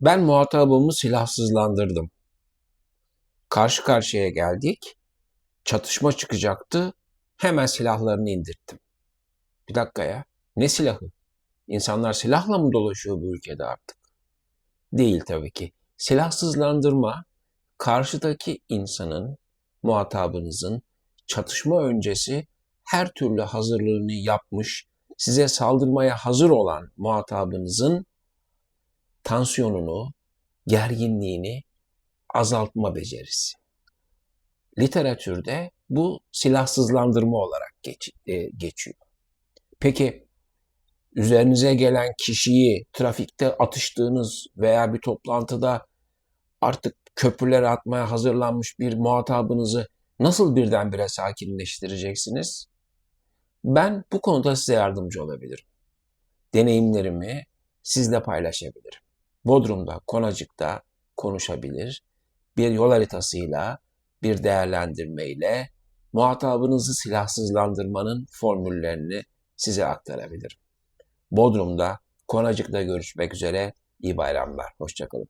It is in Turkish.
Ben muhatabımı silahsızlandırdım. Karşı karşıya geldik. Çatışma çıkacaktı. Hemen silahlarını indirttim. Bir dakika ya. Ne silahı? İnsanlar silahla mı dolaşıyor bu ülkede artık? Değil tabii ki. Silahsızlandırma karşıdaki insanın, muhatabınızın çatışma öncesi her türlü hazırlığını yapmış, size saldırmaya hazır olan muhatabınızın tansiyonunu, gerginliğini azaltma becerisi. Literatürde bu silahsızlandırma olarak geç- e, geçiyor. Peki üzerinize gelen kişiyi trafikte atıştığınız veya bir toplantıda artık köprülere atmaya hazırlanmış bir muhatabınızı nasıl birdenbire sakinleştireceksiniz? Ben bu konuda size yardımcı olabilirim. Deneyimlerimi sizle paylaşabilirim. Bodrum'da, Konacık'ta konuşabilir, bir yol haritasıyla, bir değerlendirmeyle muhatabınızı silahsızlandırmanın formüllerini size aktarabilirim. Bodrum'da, Konacık'ta görüşmek üzere. İyi bayramlar. Hoşçakalın.